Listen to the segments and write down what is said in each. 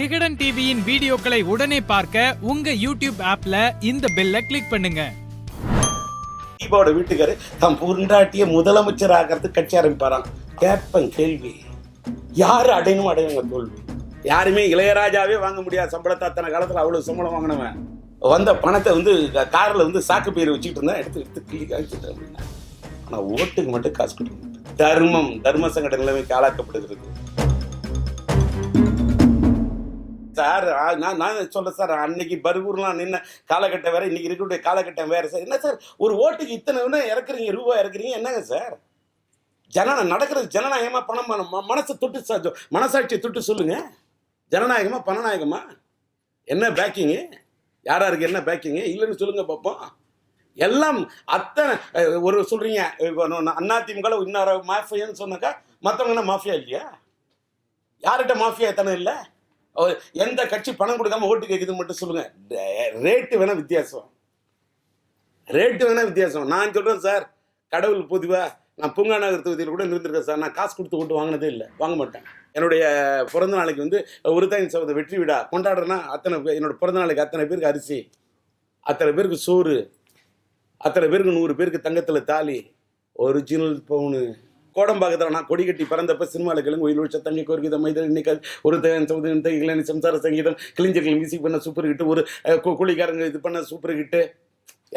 விகடன் டிவியின் வீடியோக்களை உடனே பார்க்க உங்க யூடியூப் ஆப்ல இந்த பெல்லை கிளிக் பண்ணுங்க. தீபாவோட வீட்டுக்காரு தம் பொண்டாட்டிய முதலமைச்சர் ஆகிறதுக்கு கட்சி ஆரம்பிப்பாராம். கேட்பேன் கேள்வி. யார் அடையணும் அடையுங்க தோல்வி யாருமே இளையராஜாவே வாங்க முடியாது சம்பளத்தை அத்தனை காலத்துல அவ்வளவு சம்பளம் வாங்கினவன். வந்த பணத்தை வந்து கார்ல வந்து சாக்கு பயிர் வச்சுக்கிட்டு இருந்தா எடுத்து எடுத்து கிள்ளி காய்ச்சிட்டேன் அப்படின்னா ஆனா ஓட்டுக்கு மட்டும் காசு கொடுக்க தர்மம் தர்ம சங்கட நிலைமைக்கு ஆளாக்கப்படுகிறது சார் ஆ, நான் நான் சொல்ல சார் அன்னைக்கு பர்கூர்லாம் நின்ன காலகட்டம் வேற இன்னைக்கு இருக்கக்கூடிய காலகட்டம் வேற சார். என்ன சார் ஒரு ஓட்டுக்கு இத்தனை இறக்குறீங்க ரூபாய் இறக்குறீங்க என்னங்க சார்? ஜனநா நடக்கிறது ஜனநாயகமா பணம் மனசை தொட்டு சா- மனசாட்சியை தொட்டு சொல்லுங்க. ஜனநாயகமா பணநாயகமா? என்ன பேக்கிங்கு யார் இருக்கு என்ன பேக்கிங்கு இல்லைன்னு சொல்லுங்க பார்ப்போம் எல்லாம் அத்தனை அஹ், ஒரு சொல்றீங்க அதிமுக இன்னொரு மாஃபியான்னு சொன்னாக்கா மற்றவங்க என்ன மாஃபியா இல்லையா? யார்கிட்ட மாஃபியா எத்தனை இல்லை? எந்த கட்சி பணம் கொடுக்காம ஓட்டு கேட்குது மட்டும் சொல்லுங்க. ரேட்டு வேணா வித்தியாசம். ரேட்டு வேணா வித்தியாசம். நான் சொல்றேன் சார் கடவுள் பொதுவா நான் பூங்கா நகர் தொகுதியில் கூட இருந்திருக்கேன் சார். நான் காசு கொடுத்து ஓட்டு வாங்கினதே இல்லை வாங்க மாட்டேன். என்னுடைய பிறந்த நாளைக்கு வந்து ஒரு தாயின் சபத வெற்றி விடா கொண்டாடுறேன்னா அத்தனை பேர் என்னோட பிறந்த நாளைக்கு அத்தனை பேருக்கு அரிசி அத்தனை பேருக்கு சோறு அத்தனை பேருக்கு நூறு பேருக்கு தங்கத்தில் தாலி ஒரிஜினல் பவுனு கோடம்பாக்கத்தில் நான் கொடி கட்டி பிறந்தப்ப சினிமாவில் கிளம்பி ஒயில் உச்ச தங்கை கோரிக்கை மைதல் இன்னைக்கு ஒரு தகன் சமுதிரம் சம்சார சங்கீதம் கிளிஞ்சர்கள் மியூசிக் பண்ண சூப்பர் ஹிட்டு ஒரு கூலிக்காரங்க குழிக்காரங்க இது பண்ண சூப்பர் ஹிட்டு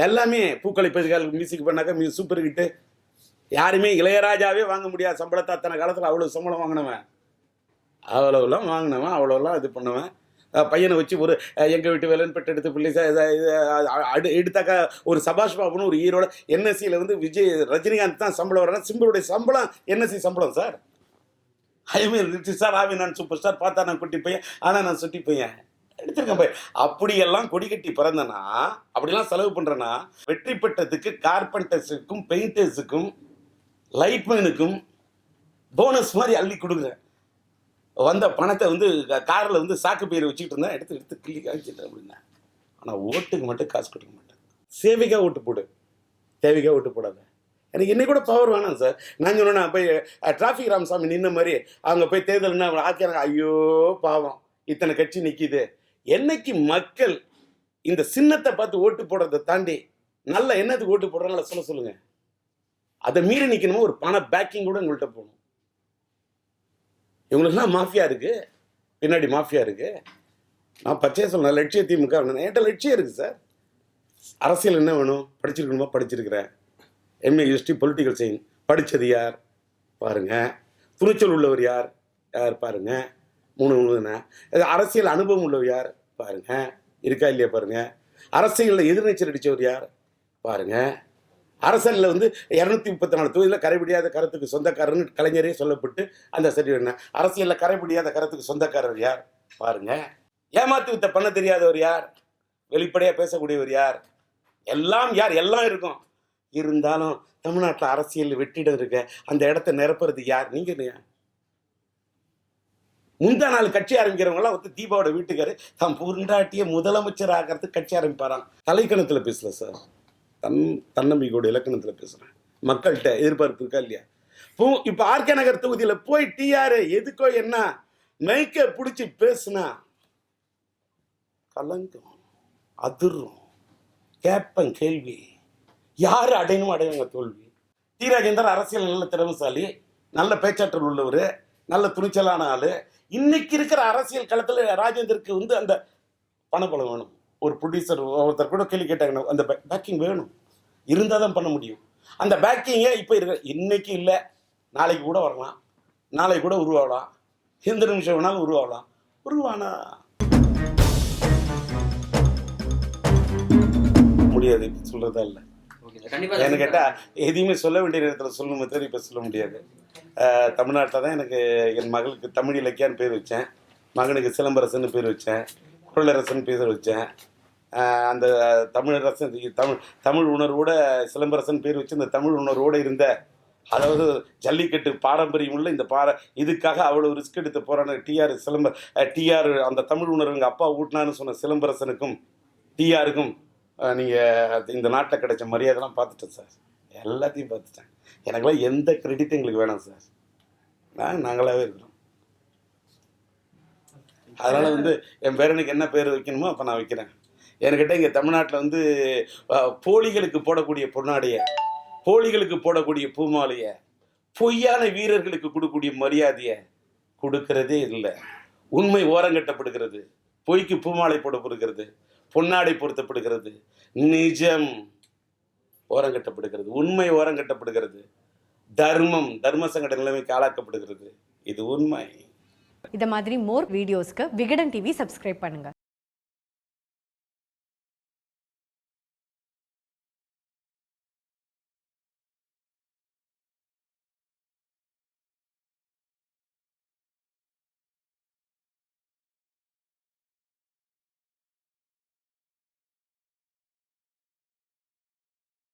எல்லாமே பூக்களை பதிகால் மியூசிக் பண்ணாக்க மியூ சூப்பர் ஹிட்டு யாருமே இளையராஜாவே வாங்க முடியாது சம்பளத்தை அத்தனை காலத்தில் அவ்வளோ சம்பளம் வாங்கினவன். அவ்வளோலாம் வாங்கினவன் அவ்வளோலாம் இது பண்ணுவேன். பையனை வச்சு ஒரு எங்கள் வீட்டு வேலன் பெற்று எடுத்து பிள்ளை இது, அடு எடுத்தாக்கா ஒரு சபாஷ் பாபுன்னு ஒரு ஈரோட என்எஸ்சியில் வந்து விஜய் ரஜினிகாந்த் தான் சம்பளம் வர்றாங்க. சிம்பிளுடைய சம்பளம் என்எஸ்சி சம்பளம் சார். ஐமீன் ரிச்சி சார் ஆவி நான் சூப்பர் ஸ்டார் பார்த்தா நான் குட்டி பையன் ஆனால் நான் சுட்டி பையன். எடுத்திருக்கேன் பையன் அப்படியெல்லாம் கொடி கட்டி பிறந்தனா அப்படிலாம் செலவு பண்ணுறேன்னா வெற்றி பெற்றதுக்கு கார்பெண்டர்ஸுக்கும் பெயிண்டர்ஸுக்கும் லைட்மேனுக்கும் போனஸ் மாதிரி அள்ளி கொடுக்குறேன். வந்த பணத்தை வந்து காரில் வந்து சாக்கு பயிரை வச்சுக்கிட்டு இருந்தா எடுத்து எடுத்து கிள்ளி காய்ச்சிட்டேன் அப்படின்னா. ஆனால் ஓட்டுக்கு மட்டும் காசு கொடுக்க மாட்டேன். சேவைக்காக ஓட்டு போடு. தேவிக்கா ஓட்டு போடாத. எனக்கு இன்னைக்கு கூட பவர் வேணாம் சார் நான் சொன்னேன் போய் டிராஃபிக் ராமசாமி நின்ன மாதிரி அவங்க போய் தேர்தல்னா ஆக்கிறாங்க ஐயோ பாவம். இத்தனை கட்சி நிற்கிது என்னைக்கு மக்கள் இந்த சின்னத்தை பார்த்து ஓட்டு போடுறதை தாண்டி நல்ல எண்ணத்துக்கு ஓட்டு போடுறாங்களா சொல்ல சொல்லுங்க. அதை மீறி நிற்கணுமோ ஒரு பண பேக்கிங் கூட உங்கள்கிட்ட போகணும். இவங்களுக்குலாம் மாஃபியா இருக்கு. பின்னாடி மாஃபியா இருக்கு. நான் பச்சையா சொன்னேன் லட்சிய திமுக என்கிட்ட லட்சியம் இருக்கு சார். அரசியல் என்ன வேணும்? படிச்சிருக்கணுமா? படிச்சிருக்கிறேன். எம்ஏ ஹிஸ்ட்ரி பொலிட்டிக்கல் சயின்ஸ் படித்தது யார்? பாருங்க. துணிச்சல் உள்ளவர் யார்? யார்? பாருங்க. மூணு மூணுண்ணா இது அரசியல் அனுபவம் உள்ளவர் யார்? பாருங்க. இருக்கா இல்லையா? பாருங்க. அரசியலில் எதிர்நீச்சல் அடித்தவர் யார்? பாருங்கள் அரசியலில் வந்து இரநூத்தி முப்பத்தி நாலு தொகுதியில் கரைபிடியாத கருத்துக்கு சொந்தக்காரர்னு கலைஞரே சொல்லப்பட்டு அந்த சரி அரசியலில் கரைபிடியாத கருத்துக்கு சொந்தக்காரர் யார்? பாருங்க. ஏமாத்து வித்த பண்ண தெரியாதவர் யார்? வெளிப்படையாக பேசக்கூடியவர் யார்? எல்லாம் யார்? எல்லாம் இருக்கும். இருந்தாலும் தமிழ்நாட்டில் அரசியல் வெற்றிடம் இருக்க அந்த இடத்த நிரப்புறது யார்? நீங்கள் முந்தா நாள் கட்சி ஆரம்பிக்கிறவங்களாம் வந்து தீபாவோட வீட்டுக்காரு. தம் பொண்டாட்டிய முதலமைச்சர் ஆகிறதுக்கு கட்சி ஆரம்பிப்பாராம். தலைக்கணத்தில் பேசல சார். தன் தன்னம்பிக்கையோட இலக்கணத்தில் பேசுகிறேன் மக்கள்கிட்ட எதிர்பார்ப்பு இருக்கா இல்லையா? பூ இப்போ ஆர்கே நகர் தொகுதியில் போய் டிஆர் எதுக்கோ என்ன மைக்கை பிடிச்சி பேசுனா கலங்கும் அதிரும் கேட்பேன் கேள்வி. யார் அடையணும் அடையுங்க தோல்வி. டி ராஜேந்தர் அரசியல் நல்ல திறமைசாலி நல்ல பேச்சாற்றல் உள்ளவர் நல்ல துணிச்சலான ஆள். இன்னைக்கு இருக்கிற அரசியல் களத்தில் ராஜேந்தருக்கு வந்து அந்த பணப்பலம் வேணும். ஒரு ப்ரொடியூசர் ஒருத்தர் கூட கேள்வி கேட்டாங்க அந்த பேக்கிங் வேணும். இருந்தால் தான் பண்ண முடியும். அந்த பேக்கிங்கே இப்போ இருக்க? இன்னைக்கு இல்லை. நாளைக்கு கூட வரலாம். நாளைக்கு கூட உருவாகலாம். எந்த நிமிஷம் வேணாலும் உருவாகலாம். உருவானா? முடியாது. சொல்றதா இல்லை. ஏன்னு கேட்டால் எதையுமே சொல்ல வேண்டிய நேரத்தில் சொல்லணுமே தவிர இப்போ சொல்ல முடியாது. தமிழ்நாட்டில் தான் எனக்கு என் மகளுக்கு தமிழ் இலக்கியான்னு பேர் வச்சேன். மகனுக்கு சிலம்பரசன் பேர் வச்சேன். குழலரசன் பேர் வச்சேன். அந்த தமிழரசன் தமிழ் தமிழ் உணர்வோட சிலம்பரசன் பேர் வச்சு இந்த தமிழ் உணர்வோடு இருந்த அதாவது ஜல்லிக்கட்டு பாரம்பரியம் உள்ள இந்த பார இதுக்காக அவ்வளோ ரிஸ்க் எடுத்து போகிறான டிஆர் சிலம்ப டிஆர் அந்த தமிழ் உணர்வு எங்கள் அப்பா ஊட்டினான்னு சொன்ன சிலம்பரசனுக்கும் டிஆருக்கும் நீங்கள் இந்த நாட்டில் கிடைச்ச மரியாதைலாம் பார்த்துட்டேன் சார். எல்லாத்தையும் பார்த்துட்டேன். எனக்கெல்லாம் எந்த கிரெடிட்டும் எங்களுக்கு வேணாம் சார். நான் நாங்களாகவே இருக்கிறோம். அதனால் வந்து என் பேரனுக்கு என்ன பேர் வைக்கணுமோ அப்போ நான் வைக்கிறேன். என்கிட்ட இங்கே தமிழ்நாட்டில் வந்து போலிகளுக்கு போடக்கூடிய பொன்னாடைய போலிகளுக்கு போடக்கூடிய பூமாலைய பொய்யான வீரர்களுக்கு கொடுக்கக்கூடிய மரியாதையை கொடுக்கறதே இல்லை. உண்மை ஓரங்கட்டப்படுகிறது பொய்க்கு பூமாலை போடப்படுகிறது. பொன்னாடை பொருத்தப்படுகிறது. நிஜம் ஓரங்கட்டப்படுகிறது உண்மை ஓரங்கட்டப்படுகிறது தர்மம் தர்ம சங்கட நிலைமைக்கு ஆளாக்கப்படுகிறது. இது உண்மை. இந்த மாதிரி மோர் வீடியோஸ்க்கு விகடன் டிவி சப்ஸ்கிரைப் பண்ணுங்க.